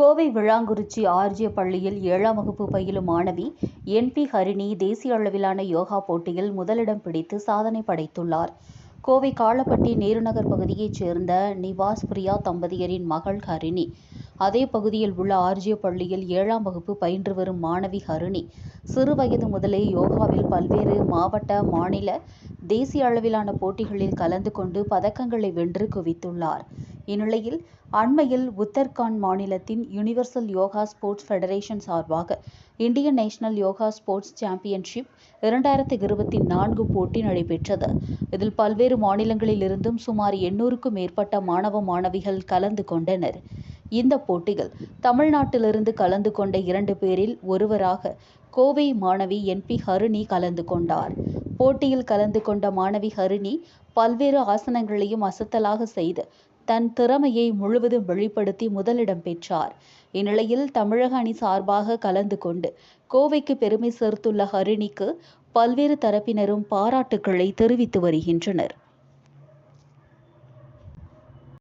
கோவை விளாங்குறிச்சி ஆர்ஜிய பள்ளியில் ஏழாம் வகுப்பு பயிலும் மாணவி என். பி. ஹரிணி தேசிய அளவிலான யோகா போட்டியில் முதலிடம் பிடித்து சாதனை படைத்துள்ளார். கோவை காலப்பட்டி நேருநகர் பகுதியைச் சேர்ந்த நிவாஸ் பிரியா தம்பதியரின் மகள் ஹரிணி. அதே பகுதியில் உள்ள ஆர்ஜிய பள்ளியில் ஏழாம் வகுப்பு பயின்று வரும் மாணவி ஹரிணி. சிறு வயது முதலே யோகாவில் பல்வேறு மாவட்ட மாநில தேசிய அளவிலான போட்டிகளில் கலந்து கொண்டு பதக்கங்களை வென்று குவித்துள்ளார். இந்நிலையில் அண்மையில் உத்தரகாண்ட் மாநிலத்தின் யுனிவர்சல் யோகா ஸ்போர்ட்ஸ் ஃபெடரேஷன் சார்பாக Indian national yoga sports championship இரண்டாயிரத்தி இருபத்தி நான்கு போட்டி நடைபெற்றது. இதில் பல்வேறு மாநிலங்களிலிருந்தும் சுமார் எண்ணூறுக்கும் மேற்பட்ட மாணவ மாணவிகள் கலந்து கொண்டனர். இந்த போட்டியில் தமிழ்நாட்டிலிருந்து கலந்து கொண்ட இரண்டு பேரில் ஒருவராக கோவை மாணவி என். பி. ஹரிணி கலந்து கொண்டார். போட்டியில் கலந்து கொண்ட மாணவி ஹரிணி பல்வேறு ஆசனங்களையும் அசத்தலாக செய்து தன் திறமையை முழுவதும் வெளிப்படுத்தி முதலிடம் பெற்றார். இந்நிலையில் தமிழக அணி சார்பாக கலந்து கொண்டு கோவைக்கு பெருமை சேர்த்துள்ள ஹரிணிக்கு பல்வேறு தரப்பினரும் பாராட்டுக்களை தெரிவித்து வருகின்றனர்.